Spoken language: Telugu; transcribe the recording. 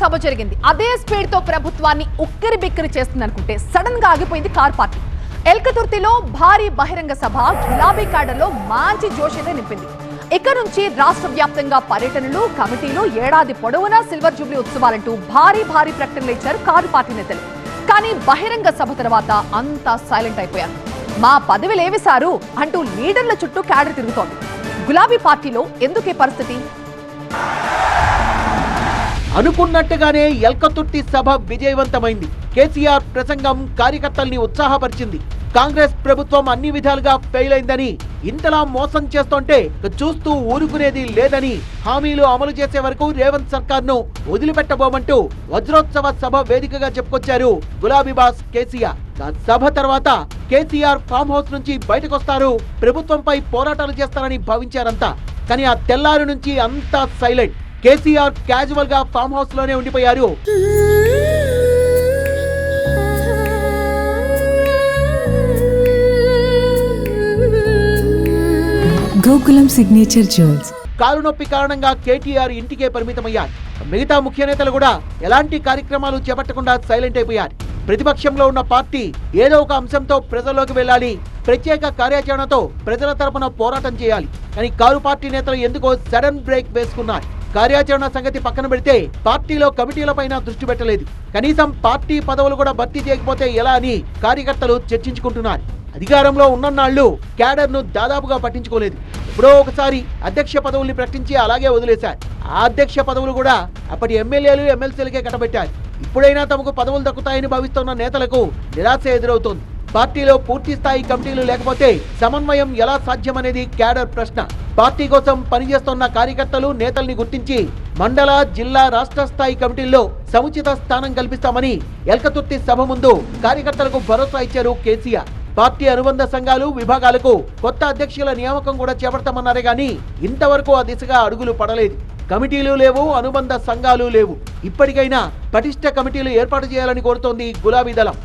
సభ జరిగింది. అదే స్పీడ్తో ప్రభుత్వాన్ని ఉక్కిరి బిక్కిరి చేస్తుంది అనుకుంటే సడన్గా ఆగిపోయింది కార్ పార్టీ ఎల్కతుర్తిలో భారీ బహిరంగ సభ గులాబీ కాడలో మంచి జోష్ అయితే నింపింది. ఇక్కడ నుంచి రాష్ట్ర వ్యాప్తంగా పర్యటనలు కమిటీలు ఏడాది పొడవునా సిల్వర్ జూబ్లీ ఉత్సవాలంటూ భారీ భారీ ప్రకటనలు ఇచ్చారు కారు పార్టీ నేతలు. కానీ బహిరంగ సభ తర్వాత అంతా సైలెంట్ అయిపోయారు. మా పదవిలేవి సారు అంటూ లీడర్ల చుట్టూ క్యాడర్ తిరుగుతోంది. గులాబీ పార్టీలో ఎందుకే పరిస్థితి? అనుకున్నట్టుగానే ఎల్కతుర్తి సభ విజయవంతమైంది. కేసీఆర్ ప్రసంగం కార్యకర్తల్ని ఉత్సాహపరిచింది. కాంగ్రెస్ ప్రభుత్వం అన్ని విధాలుగా ఫెయిల్ అయిందని ఇంతలా మోసం చేస్తుంటే చూస్తూ ఊరుకునేది లేదని హామీలు అమలు చేసే వరకు రేవంత్ సర్కార్ను వదిలిపెట్టబోమంటూ వజ్రోత్సవ సభ వేదికగా చెప్పుకొచ్చారు గులాబీ బాస్ కేసీఆర్. సభ తర్వాత కేసీఆర్ ఫామ్ హౌస్ నుంచి బయటకొస్తారు ప్రభుత్వంపై పోరాటాలు చేస్తారని భావించారంతా. కానీ ఆ తెల్లారి నుంచి అంతా సైలెంట్. కేసీఆర్ క్యాజువల్గా ఫామ్ హౌస్లోనే ఉండిపోయారు. గోకులం సిగ్నేచర్ జ్యువెల్స్ కాలు నొప్పి కారణంగా కేటీఆర్ ఇంటికే పరిమితమయ్యారు. మిగతా ముఖ్య నేతలు కూడా ఎలాంటి కార్యక్రమాలు చేపట్టకుండా సైలెంట్ అయిపోయారు. ప్రతిపక్షంలో ఉన్న పార్టీ ఏదో ఒక అంశంతో ప్రజల్లోకి వెళ్ళాలి. ప్రత్యేక కార్యాచరణతో ప్రజల తరపున పోరాటం చేయాలి. కానీ కారు పార్టీ నేతలు ఎందుకో సడన్ బ్రేక్ వేసుకున్నారు. కార్యాచరణ సంగతి పక్కన పెడితే పార్టీలో కమిటీలపైన దృష్టి పెట్టలేదు. కనీసం పార్టీ పదవులు కూడా భర్తీ చేయకపోతే ఎలా అని కార్యకర్తలు చర్చించుకుంటున్నారు. అధికారంలో ఉన్నన్నాళ్ళు క్యాడర్ను దాదాపుగా పట్టించుకోలేదు. ఎప్పుడో ఒకసారి అధ్యక్ష పదవుల్ని ప్రకటించి అలాగే వదిలేశారు. ఆ అధ్యక్ష పదవులు కూడా అప్పటి ఎమ్మెల్యేలు ఎమ్మెల్సీలకే కట్టబెట్టారు. ఇప్పుడైనా తమకు పదవులు దక్కుతాయని భావిస్తున్న నేతలకు నిరాశ ఎదురవుతోంది. పార్టీలో పూర్తి స్థాయి కమిటీలు లేకపోతే సమన్వయం ఎలా సాధ్యమనేది క్యాడర్ ప్రశ్న. పార్టీ కోసం పనిచేస్తున్న కార్యకర్తలు నేతల్ని గుర్తించి మండల జిల్లా రాష్ట్ర స్థాయి కమిటీల్లో సముచిత స్థానం కల్పిస్తామని ఎల్కతుర్తి సభ ముందు కార్యకర్తలకు భరోసా ఇచ్చారు కేసీఆర్. పార్టీ అనుబంధ సంఘాలు విభాగాలకు కొత్త అధ్యక్షుల నియామకం కూడా చేపడతామన్నారే గాని ఇంతవరకు ఆ దిశగా అడుగులు పడలేదు. కమిటీలు లేవు అనుబంధ సంఘాలు లేవు. ఇప్పటికైనా పటిష్ట కమిటీలు ఏర్పాటు చేయాలని కోరుతోంది గులాబీ దళం.